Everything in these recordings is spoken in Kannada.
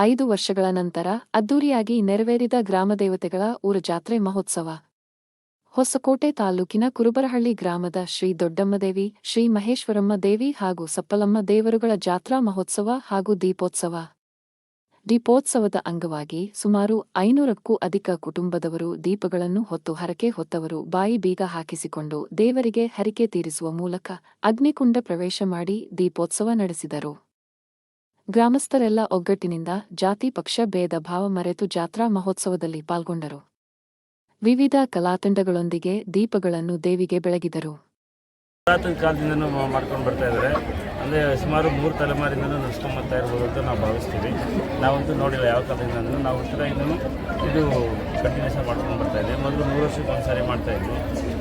ಐದು ವರ್ಷಗಳ ನಂತರ ಅದ್ದೂರಿಯಾಗಿ ನೆರವೇರಿದ ಗ್ರಾಮದೇವತೆಗಳ ಊರ ಜಾತ್ರೆ ಮಹೋತ್ಸವ. ಹೊಸಕೋಟೆ ತಾಲೂಕಿನ ಕುರುಬರಹಳ್ಳಿ ಗ್ರಾಮದ ಶ್ರೀ ದೊಡ್ಡಮ್ಮದೇವಿ ಶ್ರೀ ಮಹೇಶ್ವರಮ್ಮ ದೇವಿ ಹಾಗೂ ಸಪ್ಪಲಮ್ಮ ದೇವರುಗಳ ಜಾತ್ರಾ ಮಹೋತ್ಸವ ಹಾಗೂ ದೀಪೋತ್ಸವ. ದೀಪೋತ್ಸವದ ಅಂಗವಾಗಿ ಸುಮಾರು ಐನೂರಕ್ಕೂ ಅಧಿಕ ಕುಟುಂಬದವರು ದೀಪಗಳನ್ನು ಹೊತ್ತು ಹರಕೆ ಹೊತ್ತವರು ಬಾಯಿ ಬೀಗ ಹಾಕಿಸಿಕೊಂಡು ದೇವರಿಗೆ ಹರಿಕೆ ತೀರಿಸುವ ಮೂಲಕ ಅಗ್ನಿಕುಂಡ ಪ್ರವೇಶ ಮಾಡಿ ದೀಪೋತ್ಸವ ನಡೆಸಿದರು. ಗ್ರಾಮಸ್ಥರೆಲ್ಲ ಒಗ್ಗಟ್ಟಿನಿಂದ ಜಾತಿ, ಪಕ್ಷ, ಭೇದ, ಭಾವ ಮರೆತು ಜಾತ್ರಾ ಮಹೋತ್ಸವದಲ್ಲಿ ಪಾಲ್ಗೊಂಡರು. ವಿವಿಧ ಕಲಾತಂಡಗಳೊಂದಿಗೆ ದೀಪಗಳನ್ನು ದೇವಿಗೆ ಬೆಳಗಿದರು. ಪುರಾತನ ಕಾಲದಿಂದನೂ ಮಾಡ್ಕೊಂಡು ಬರ್ತಾ ಇದ್ದಾರೆ. ಅಂದರೆ ಸುಮಾರು ಮೂರು ತಲೆಮಾರಿಂದನೂ ನಡೆಸ್ಕೊಂಬರ್ತಾ ಇರ್ಬೋದು ಅಂತ ನಾವು ಭಾವಿಸ್ತೀವಿ. ನಾವಂತೂ ನೋಡಿಲ್ಲ ಯಾವ ಕಾಲದಿಂದನೂ. ನಾವು ಹುಟ್ಟಿದಾಗಿಂದನೂ ಇದು ಕಂಟಿನ್ಯೂಸ್ ಮಾಡ್ಕೊಂಡು ಬರ್ತಾ ಇದೆ ಮೊದಲು ಮೂರು ವರ್ಷಕ್ಕೆ ಒಂದು ಸಾರಿ ಮಾಡ್ತಾ ಇದ್ವಿ.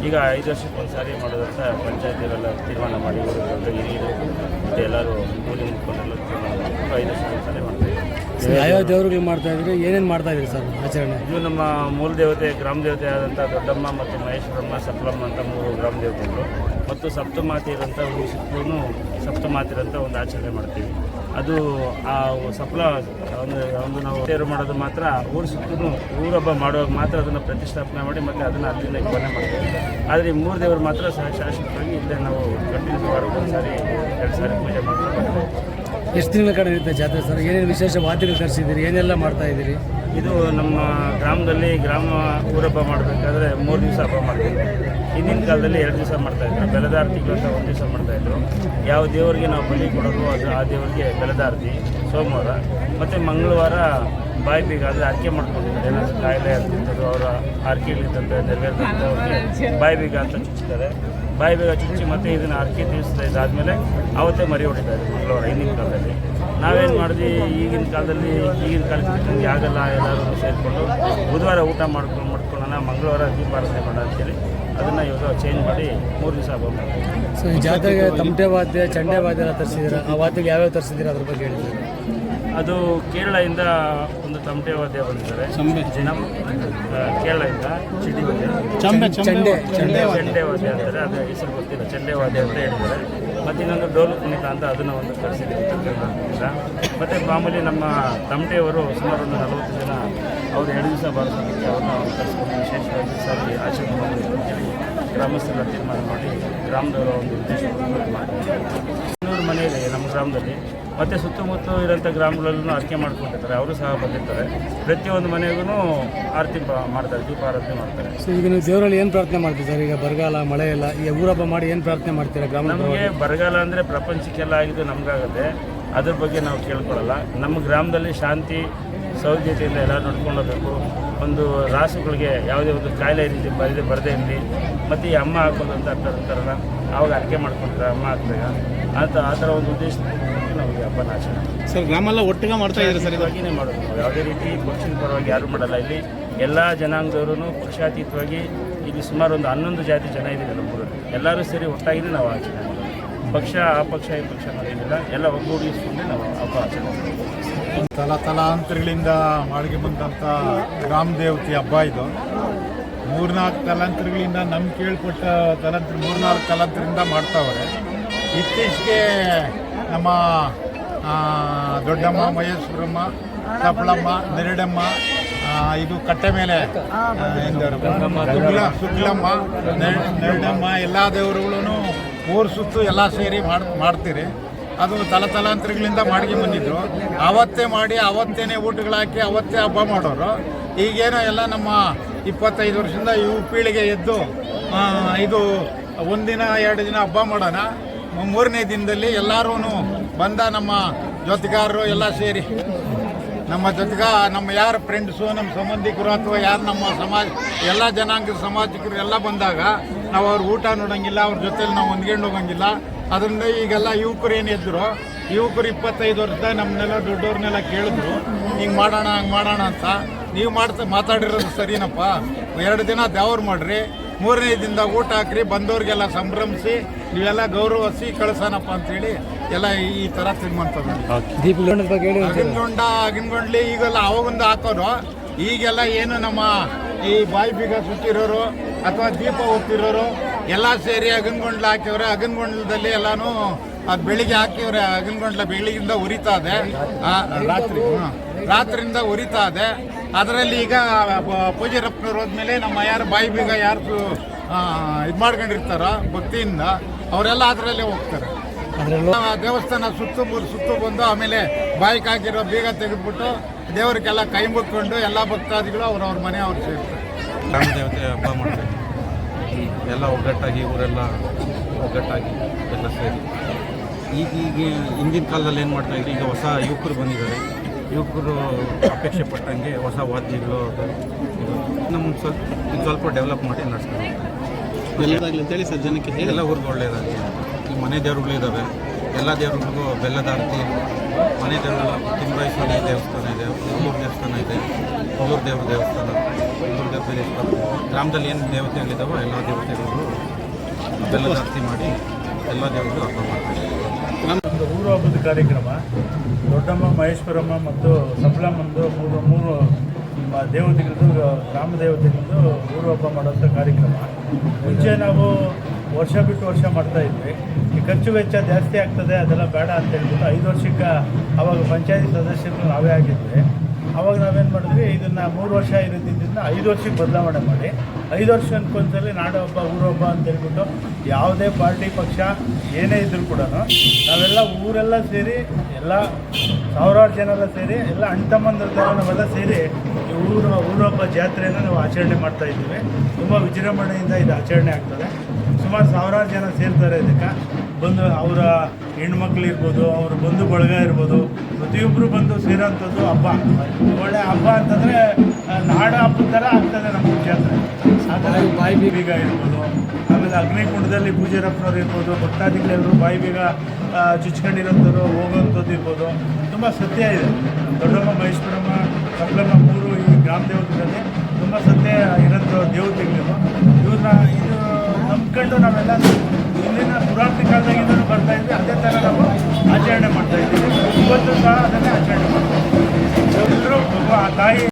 ಈಗ ಐದು ವರ್ಷಕ್ಕೆ ಒಂದು ಸಾರಿ ಮಾಡೋದಂತ ಪಂಚಾಯತಿಯವರೆಲ್ಲ ತೀರ್ಮಾನ ಮಾಡಿ ಹಿರಿಯರು, ಮತ್ತು ಎಲ್ಲರೂ ಕೂಲಿ ಮುಖಂಡರೆಲ್ಲ ತೀರ್ಮಾನ ಮಾಡಿಕೊಂಡು ಐದು ವರ್ಷಕ್ಕೆ ಒಂದು ಸಾರಿ ಮಾಡ್ತಾ ಇದ್ವಿ ಯಾವ್ಯಾವ ದೇವರುಗಳು ಮಾಡ್ತಾ ಇದ್ರಿ ಏನೇನು ಮಾಡ್ತಾ ಇದ್ರಿ ಸರ್ ಆಚರಣೆ? ಇದು ನಮ್ಮ ಮೂಲ ದೇವತೆ ಗ್ರಾಮ ದೇವತೆ ಆದಂಥ ದೊಡ್ಡಮ್ಮ ಮತ್ತು ಮಹೇಶ್ವರಮ್ಮ ಸಪ್ಲಮ್ಮ ಅಂತ ಮೂರು ಗ್ರಾಮ ದೇವತೆಗಳು. ಮತ್ತು ಸಪ್ತಮಾತೆಯರಂಥ ಊರು ಸಪ್ತಮಾತಿ ಸಪ್ತಮಾತೆಯರಂಥ ಒಂದು ಆಚರಣೆ ಮಾಡ್ತೀವಿ. ಅದು ಆ ಸಫಲ ಒಂದು ಒಂದು ನಾವು ಸೇರು ಮಾಡೋದು ಮಾತ್ರ ಊರು ಸುತ್ತಲೂ ಊರಬ್ಬ ಮಾಡುವಾಗ ಮಾತ್ರ ಅದನ್ನು ಪ್ರತಿಷ್ಠಾಪನೆ ಮಾಡಿ ಮತ್ತು ಅದನ್ನು ಅಲ್ಲಿಂದ ಕೊನೆ ಮಾಡ್ತೀವಿ. ಆದರೆ ಈ ಮೂರು ದೇವರು ಮಾತ್ರ ಸಹ ಶಾಶ್ವತವಾಗಿ ಇಲ್ಲೇ ನಾವು ಕಂಟಿನ್ಯೂ ಮಾಡೋದು ಒಂದು ಸಾರಿ ಎರಡು ಸಾರಿ ಪೂಜೆ ಮಾಡ್ಕೊಂಡು ಬರ್ತೀವಿ ಎಷ್ಟು ದಿನಗಳ ಕಡೆ ಇರುತ್ತೆ ಜಾತ್ರೆ ಸರ್? ಏನೇನು ವಿಶೇಷ ವಾದ್ಯಗಳು ತರಿಸಿದ್ದೀರಿ ಏನೆಲ್ಲ ಮಾಡ್ತಾ ಇದ್ದೀರಿ? ಇದು ನಮ್ಮ ಗ್ರಾಮದಲ್ಲಿ ಗ್ರಾಮ ಊರಬ್ಬ ಮಾಡಬೇಕಾದ್ರೆ ಮೂರು ದಿವಸ ಹಬ್ಬ ಮಾಡ್ತೀವಿ. ಹಿಂದಿನ ಕಾಲದಲ್ಲಿ ಎರಡು ದಿವಸ ಮಾಡ್ತಾಯಿದ್ರು ಬೆಲದಾರ್ತಿಗಳು ಅಂತ ಒಂದು ದಿವಸ ಮಾಡ್ತಾಯಿದ್ರು ಯಾವ ದೇವರಿಗೆ ನಾವು ಬಲಿ ಕೊಡೋದು, ಅದು ಆ ದೇವರಿಗೆ ಬೆಲದಾರ್ತಿ, ಸೋಮವಾರ. ಮತ್ತು ಮಂಗಳವಾರ ಬಾಯಿ ಬೀಗ ಅಂದರೆ ಮಾಡ್ಕೊಂಡು ಮಾಡ್ಕೊಂಡಿರ್ತಾರೆ ಏನಾದರೂ ಕಾಯಿಲೆ ಅಂತಿರ್ತದೆ ಅವರ ಆರ್ಕೆಗಳಿದ್ದಂತೆ ನೆರವೇರಿದಂತೆ ಅವ್ರಿಗೆ ಬಾಯಿ ಬೀಗ ಅಂತ ಚುಚ್ಚುತ್ತಾರೆ ಬಾಯಿ ಬೀಗ ಚುಚ್ಚಿ ಮತ್ತೆ ಇದನ್ನು ಅರ್ಕೆ ತೀರಿಸ್ತಾ ಇದ್ದಾದಮೇಲೆ ಅವತ್ತೇ ಮರಿ ಹೊಡಿತಾರೆ ಮಂಗಳವಾರ, ಹಿಂದಿನ ಕಾಲದಲ್ಲಿ. ನಾವೇನು ಮಾಡಿದ್ವಿ? ಈಗಿನ ಕಾಲದಲ್ಲಿ, ಈಗಿನ ಕಾಲಕ್ಕೆ ಆಗಲ್ಲ ಎಲ್ಲರೂ ಸೇರಿಕೊಂಡು ಬುಧವಾರ ಊಟ ಮಾಡ್ಕೊಂಡು ಮಾಡ್ಕೊಳ್ಳೋಣ, ಮಂಗಳವಾರ ದೀಪಾರಾಧನೆ ಮಾಡೋಣ ಅಂತೇಳಿ ಅದನ್ನು ಇವಾಗ ಚೇಂಜ್ ಮಾಡಿ ಮೂರು ದಿವಸ ಹಬ್ಬ ಸೊ ಈ ಜಾತ್ರೆಗೆ ತಮಟೆ ವಾದ್ಯ ಚಂಡೆ ವಾದ್ಯ ಎಲ್ಲ ಆ ವಾದ್ಯಗೆ ಯಾವ್ಯಾವ ತರಿಸಿದ್ದೀರಾ ಅದ್ರ ಬಗ್ಗೆ ಹೇಳಿದ್ದೀರಾ ಅದು ಕೇರಳದಿಂದ ಒಂದು ತಮಟೆ ವಾದ್ಯ ಬಂದಿದ್ದಾರೆ ನಮ್ಮ ಕೇರಳದಿಂದ ಚಿಡಿ ವಾದ್ಯ ಚಂಡೆ ಚಂಡೆ ವಾದ್ಯ. ಅಂತಾರೆ. ಅದು ಹೆಸರು ಗೊತ್ತಿಲ್ಲ. ಚಂಡೆ ವಾದ್ಯ ಅಂತ ಹೇಳಿದ್ದಾರೆ. ಮತ್ತು ಇನ್ನೊಂದು ಡೋಲು ಕುಣಿತ ಅಂತ ಅದನ್ನು ಒಂದು ಕಳಿಸಿದ್ದೀವಿ ಮತ್ತು ಮಾಮೂಲಿ ನಮ್ಮ ತಮಟೆಯವರು ಸುಮಾರು ಒಂದು ನಲವತ್ತು ಜನ ಅವರು ಎರಡು ದಿವಸ ಬಾರಿಸೋದಕ್ಕೆ ಅವ್ರನ್ನ ಕರೆಸ್ಕೊಂಡು ವಿಶೇಷವಾಗಿ ಸಾರಿ ಆಚರಣೆ ಮಾಡಬೇಕು ಅಂತೇಳಿ ಗ್ರಾಮಸ್ಥರ ತೀರ್ಮಾನ ಮಾಡಿ ಗ್ರಾಮದವರ ಒಂದು ಉದ್ದೇಶ ಇನ್ನೂರು ಮನೆ ಇದೆ ನಮ್ಮ ಗ್ರಾಮದಲ್ಲಿ ಮತ್ತು ಸುತ್ತಮುತ್ತ ಇರೋಂಥ ಗ್ರಾಮಗಳಲ್ಲೂ ಅರ್ಕೆ ಮಾಡ್ಕೊಂಡಿರ್ತಾರೆ ಅವರು ಸಹ ಬಂದಿರ್ತಾರೆ. ಪ್ರತಿಯೊಂದು ಮನೆಗೂ ಆರತಿ ಮಾಡ್ತಾರೆ ದೀಪಾರಾಧನೆ ಮಾಡ್ತಾರೆ. ಸೊ ಈಗ ನೀವು ದೇವರಲ್ಲಿ ಏನು ಪ್ರಾರ್ಥನೆ ಮಾಡ್ತೀವಿ ಸರ್? ಈಗ ಬರಗಾಲ ಮಳೆ ಎಲ್ಲ ಈಗ ಊರಬ್ಬ ಮಾಡಿ ಏನು ಪ್ರಾರ್ಥನೆ ಮಾಡ್ತೀರಾ ಗ್ರಾಮ ನಮಗೆ ಬರಗಾಲ ಅಂದರೆ ಪ್ರಪಂಚಕ್ಕೆಲ್ಲ ಆಗಿದ್ದು ನಮಗಾಗುತ್ತೆ. ಅದ್ರ ಬಗ್ಗೆ ನಾವು ಕೇಳ್ಕೊಳ್ಳಲ್ಲ ನಮ್ಮ ಗ್ರಾಮದಲ್ಲಿ ಶಾಂತಿ ಸೌಜ್ಯತೆಯಿಂದ ಎಲ್ಲ ನೋಡ್ಕೊಂಡು ಹೋಗ್ಬೇಕು ಒಂದು ರಾಸುಗಳಿಗೆ ಯಾವುದೇ ಒಂದು ಕಾಯಿಲೆ ಇರಲಿ ಬರದೆ ಬರದೇ ಇರಲಿ. ಮತ್ತು ಈ ಅಮ್ಮ ಹಾಕೋದು ಅಂತ ಅಂತಾರಲ್ಲ ಅವಾಗ ಅರ್ಕೆ ಮಾಡ್ಕೊಂಡ್ರೆ ಅಮ್ಮ ಹಾಕಿದಾಗ ಆ ಥರ ಆ ಥರ ಒಂದು ಉದ್ದೇಶ ಹಬ್ಬನ ಆಚರಣೆ ಸರ್ ಗ್ರಾಮ ಎಲ್ಲ ಒಟ್ಟಿಗೆ ಮಾಡ್ತಾ ಇದ್ದಾರೆ ಸರ್ ಇದಾಗಿನೇ ಮಾಡೋದು ನಾವು. ಯಾವುದೇ ರೀತಿ ಪಕ್ಷದ ಪರವಾಗಿ ಯಾರು ಮಾಡಲ್ಲ. ಇಲ್ಲಿ ಎಲ್ಲ ಜನಾಂಗದವರು ಪಕ್ಷಾತೀತವಾಗಿ ಇಲ್ಲಿ ಸುಮಾರು ಒಂದು ಹನ್ನೊಂದು ಜಾತಿ ಜನ ಇದ್ದೀವಿ ನಮ್ಮೂರಲ್ಲಿ ಎಲ್ಲರೂ ಸೇರಿ ಒಟ್ಟಾಗಿನೇ ನಾವು ಆಚರಣೆ ಮಾಡೋದು. ಪಕ್ಷ ಆ ಪಕ್ಷ ಈ ಪಕ್ಷ ಅನ್ನೋದೇನಿಲ್ಲ ಎಲ್ಲ ಒಗ್ಗೂಡಿಸ್ಕೊಂಡು ನಾವು ಹಬ್ಬ ಆಚರಣೆ ತಲಾ ತಲ ತಲಾಂತರಗಳಿಂದ ಮಾಡಿಗೆ ಬಂದಂಥ ಗ್ರಾಮ ದೇವತೆ ಹಬ್ಬ ಇದು. ಮೂರ್ನಾಲ್ಕು ತಲಾಂತರಗಳಿಂದ ನಮ್ಗೆ ಕೇಳ್ಪಟ್ಟ ತಲಾಂತರ ಮೂರ್ನಾಲ್ಕು ತಲಾಂತರದಿಂದ ಮಾಡ್ತಾವ್ರೆ. ಇತ್ತೀಚೆಗೆ ನಮ್ಮ ದೊಡ್ಡಮ್ಮ ಮಹೇಶ್ವರಮ್ಮ ಸಪ್ಪಳಮ್ಮ ನೆರಡಮ್ಮ ಇದು ಕಟ್ಟೆ ಮೇಲೆ ನೆರ- ನೆರಡಮ್ಮ ಎಲ್ಲ ದೇವರುಗಳು ಊರು ಸುತ್ತು ಎಲ್ಲ ಸೇರಿ ಮಾಡ್ ಮಾಡ್ತೀರಿ. ಅದು ತಲತಲಾಂತರಗಳಿಂದ ಮಾಡಿಗೆ ಬಂದಿದ್ರು. ಅವತ್ತೇ ಮಾಡಿ ಅವತ್ತೇನೆ ಊಟಗಳಾಕಿ ಅವತ್ತೇ ಹಬ್ಬ ಮಾಡೋರು. ಈಗೇನೋ ಎಲ್ಲ ನಮ್ಮ ಇಪ್ಪತ್ತೈದು ವರ್ಷದಿಂದ ಇವು ಪೀಳಿಗೆ ಎದ್ದು ಇದು ಒಂದಿನ ಎರಡು ದಿನ ಹಬ್ಬ ಮಾಡೋಣ. ಮೂರನೇ ದಿನದಲ್ಲಿ ಎಲ್ಲರೂ ಬಂದ ನಮ್ಮ ಜೊತೆಗಾರರು ಎಲ್ಲ ಸೇರಿ. ನಮ್ಮ ಜೊತೆಗ ನಮ್ಮ ಯಾರ ಫ್ರೆಂಡ್ಸು ನಮ್ಮ ಸಂಬಂಧಿಕರು ಅಥವಾ ಯಾರು ನಮ್ಮ ಸಮಾಜ, ಎಲ್ಲ ಜನಾಂಗದ ಸಮಾಜಿಕರು ಎಲ್ಲ ಬಂದಾಗ ನಾವು ಅವ್ರ ಊಟ ನೋಡೋಂಗಿಲ್ಲ, ಅವ್ರ ಜೊತೆಲಿ ನಾವು ಹೊಂದ್ಕೊಂಡು ಹೋಗಂಗಿಲ್ಲ. ಅದರಿಂದ ಈಗೆಲ್ಲ ಯುವಕರು ಏನು ಯುವಕರು ಇಪ್ಪತ್ತೈದು ವರ್ಷದ ನಮ್ಮನ್ನೆಲ್ಲ ದೊಡ್ಡವ್ರನ್ನೆಲ್ಲ ಕೇಳಿದ್ರು, ಹಿಂಗೆ ಮಾಡೋಣ, ಹಂಗೆ ಮಾಡೋಣ ಅಂತ. ನೀವು ಮಾಡ್ತಾ, ಮಾತಾಡಿರೋದು ಸರಿನಪ್ಪ. ಎರಡು ದಿನ ದೇವ್ರು ಮಾಡ್ರಿ. ಮೂರನೇ ದಿನದ ಊಟ ಹಾಕ್ರಿ ಬಂದವ್ರಿಗೆಲ್ಲ ಸಂಭ್ರಮಿಸಿ ನೀವೆಲ್ಲ ಗೌರವಿಸಿ ಕಳ್ಸೋಣಪ್ಪ ಅಂತೇಳಿ ಎಲ್ಲ ಈ ಥರ ಹೇಳಿ ಅಗಿನ್ಗೊಂಡ ಅಗಿನ್ಗೊಂಡ್ಲಿ ಈಗೆಲ್ಲ ಅವಾಗೊಂದು ಹಾಕೋರು ಈಗೆಲ್ಲ ಏನು ನಮ್ಮ ಈ ಬಾಯಿ ಬೀಗ ಸುತ್ತಿರೋರು ಅಥವಾ ದೀಪ ಒತ್ತಿರೋರು ಎಲ್ಲ ಸೇರಿ ಅಗಿನಗೊಂಡ್ಲ ಹಾಕಿವ್ರೆ. ಅಗನ್ಗೊಂಡ್ಲದಲ್ಲಿ ಎಲ್ಲಾನು ಅದು ಬೆಳಿಗ್ಗೆ ಹಾಕಿವ್ರೆ. ಅಗಲ್ಗಂಟ್ಲ ಬೆಳಿಗ್ಗಿಂದ ಉರಿತಾ ಇದೆ. ಆ, ರಾತ್ರಿ ಹ್ಮ್. ರಾತ್ರಿಯಿಂದ ಉರಿತಾ ಇದೆ. ಅದರಲ್ಲಿ ಈಗ ಪೂಜೆ ಪೂಜಾರಪ್ಪನವ್ರು ಹೋದ್ಮೇಲೆ ನಮ್ಮ ಯಾರು ಬಾಯಿ ಬೀಗ ಯಾರು ಇದು ಮಾಡ್ಕೊಂಡಿರ್ತಾರೋ ಭಕ್ತಿಯಿಂದ ಅವರೆಲ್ಲ ಅದರಲ್ಲೇ ಹೋಗ್ತಾರೆ. ಅದರಲ್ಲೂ ದೇವಸ್ಥಾನ ಸುತ್ತು ಮೂರು ಸುತ್ತು ಬಂದು ಆಮೇಲೆ ಬಾಯಿಗೆ ಹಾಕಿರೋ ಬೀಗ ತೆಗೆದ್ಬಿಟ್ಟು ದೇವರಿಗೆಲ್ಲ ಕೈ ಮುಟ್ಕೊಂಡು ಎಲ್ಲ ಭಕ್ತಾದಿಗಳು ಅವ್ರವ್ರ ಮನೆ ಅವ್ರು ಸೇರ್ತಾರೆ. ಗ್ರಾಮ ದೇವತೆ ಹಬ್ಬ ಮಾಡ್ತಾರೆ ಎಲ್ಲ ಒಗ್ಗಟ್ಟಾಗಿ ಊರೆಲ್ಲ ಒಗ್ಗಟ್ಟಾಗಿ ಎಲ್ಲ ಸೇರಿ. ಈಗ ಈಗ ಹಿಂದಿನ ಕಾಲದಲ್ಲಿ ಏನು ಮಾಡ್ತಾ ಇದ್ರು? ಈಗ ಹೊಸ ಯುವಕರು ಬಂದಿದ್ದಾರೆ. ಯುವಕರು ಅಪೇಕ್ಷೆ ಪಟ್ಟಂಗೆ ಹೊಸ ವಾದ್ಯಗಳು ಇದು. ನಮ್ಮ ಸ್ವಲ್ಪ ಇದು ಸ್ವಲ್ಪ ಡೆವಲಪ್ ಮಾಡಿ ನಡೆಸ್ತಾರೆ. ಒಳ್ಳೆಯದಾಗಲಿ ಅಂತೇಳಿ ಸರ್ ಜನಕ್ಕೆ ಎಲ್ಲ ಊರಿಗೆ ಒಳ್ಳೆಯದಾಗಿ ಈ ಮನೆ ದೇವರುಗಳಿದ್ದಾವೆ ಎಲ್ಲ ದೇವರುಗಳಿಗೂ ಬೆಲ್ಲದ ಆರತಿ ಮನೆ ದೇವರುಗಳ ತಿಮ್ಮರಾಯಸ್ವಾಮಿ ದೇವಸ್ಥಾನ ಇದೆ ಹುಲ್ಲೂರು ದೇವಸ್ಥಾನ ಇದೆ ಹುಲ್ಲೂರು ದೇವ್ರ ದೇವಸ್ಥಾನ ಹುಲ್ಲೂರು ದೇವ್ರ ದೇವಸ್ಥಾನ ಗ್ರಾಮದಲ್ಲಿ ಏನು ದೇವತೆಗಳಿದ್ದಾವೋ ಎಲ್ಲ ದೇವತೆಗಳಿಗೂ ಬೆಲ್ಲದ ಆರತಿ ಮಾಡಿ ಎಲ್ಲ ದೇವರಿಗೂ ಹಬ್ಬ ಮಾಡ್ತಾರೆ. ಊರು ಹಬ್ಬದ ಕಾರ್ಯಕ್ರಮ. ದೊಡ್ಡಮ್ಮ, ಮಹೇಶ್ವರಮ್ಮ ಮತ್ತು ಸಫಲಮ್ಮಂದು ಮೂರು ಮೂರು ದೇವತೆಗಳದ್ದು, ಗ್ರಾಮ ದೇವತೆಗಳದ್ದು ಊರು ಹಬ್ಬ ಮಾಡುವಂಥ ಕಾರ್ಯಕ್ರಮ. ಮುಂಚೆ ನಾವು ವರ್ಷ ಬಿಟ್ಟು ವರ್ಷ ಮಾಡ್ತಾ ಇದ್ವಿ. ಈ ಖರ್ಚು ವೆಚ್ಚ ಜಾಸ್ತಿ ಆಗ್ತದೆ, ಅದೆಲ್ಲ ಬೇಡ ಅಂತ ಹೇಳ್ಬಿಟ್ಟು ಐದು ವರ್ಷಕ್ಕೆ ಅವಾಗ ಪಂಚಾಯತಿ ಸದಸ್ಯರು ನಾವೇ ಆಗಿದ್ವಿ. ಅವಾಗ ನಾವೇನು ಮಾಡಿದ್ವಿ, ಇದನ್ನು ಮೂರು ವರ್ಷ ಇರೋದ್ರಿಂದ ಐದು ವರ್ಷಕ್ಕೆ ಬದಲಾವಣೆ ಮಾಡಿ, ಐದು ವರ್ಷ ಅನ್ಕೊಂತಲ್ಲಿ ನಾಡು ಹಬ್ಬ ಅಂತ ಹೇಳ್ಬಿಟ್ಟು ಯಾವುದೇ ಪಾರ್ಟಿ ಪಕ್ಷ ಏನೇ ಇದ್ದರೂ ಕೂಡ ನಾವೆಲ್ಲ ಊರೆಲ್ಲ ಸೇರಿ, ಎಲ್ಲ ಸಾವಿರಾರು ಜನರೆಲ್ಲ ಸೇರಿ, ಎಲ್ಲ ಅಣ್ತಮ್ಮಂದ್ರ ನಾವೆಲ್ಲ ಸೇರಿ ಈ ಊರು ಊರು ಹಬ್ಬ ಜಾತ್ರೆಯನ್ನು ನಾವು ಆಚರಣೆ ಮಾಡ್ತಾ ಇದ್ದೀವಿ. ತುಂಬ ವಿಜೃಂಭಣೆಯಿಂದ ಇದು ಆಚರಣೆ ಆಗ್ತದೆ. ಸುಮಾರು ಸಾವಿರಾರು ಜನ ಸೇರ್ತಾರೆ ಇದಕ್ಕೆ. ಬಂದು ಅವರ ಹೆಣ್ಮಕ್ಳು ಇರ್ಬೋದು, ಅವ್ರ ಬಂಧು ಬಳಗ ಇರ್ಬೋದು ಪ್ರತಿಯೊಬ್ಬರು ಬಂದು ಸೇರೋಂಥದ್ದು ಹಬ್ಬ. ಒಳ್ಳೆ ಹಬ್ಬ ಅಂತಂದರೆ ನಾಡ ಹಬ್ಬದ ಥರ ಆಗ್ತದೆ ನಮ್ಮ ಜಾತ್ರೆ ಆ ಥರ ಬಾಯಿ ಬೀಗ ಇರ್ಬೋದು. ಆಮೇಲೆ ಅಗ್ನಿಕುಂಡದಲ್ಲಿ ಪೂಜಾರಪ್ಪನವ್ರು ಇರ್ಬೋದು, ಭಕ್ತಾದಿಗಳೆಲ್ಲರೂ ಬಾಯಿ ಬೀಗ ಚುಚ್ಕೊಂಡಿರೋಂಥದ್ದು ಹೋಗೋವಂಥದ್ದು ಇರ್ಬೋದು. ತುಂಬ ಸತ್ಯ ಇದೆ. ದೊಡ್ಡಮ್ಮ, ಮಹೇಶ್ವರಮ್ಮ, ಕಪ್ಪಲಮ್ಮ ಮೂರು ಈ ಗ್ರಾಮ ದೇವತೆಗಳಲ್ಲಿ ತುಂಬ ಸತ್ಯ ಇರೋಂಥ ದೇವತೆಗಳು ಇವ್ರನ್ನ ಇದು ನಂಬ್ಕೊಂಡು ನಾವೆಲ್ಲ ಇಲ್ಲಿನ ಪುರಾತನ ಕಾಲದಾಗಿಂದಲೂ ಬರ್ತಾ ಇದ್ವಿ ಅದೇ ಥರ ನಾವು ಆಚರಣೆ ಮಾಡ್ತಾ ಇದ್ದೀವಿ. ಇವತ್ತು ಸಹ ಅದನ್ನೇ ಆಚರಣೆ ಮಾಡ್ತಾ ಇದ್ದೀವಿ. ಎಲ್ಲರೂ ಆ ತಾಯಿ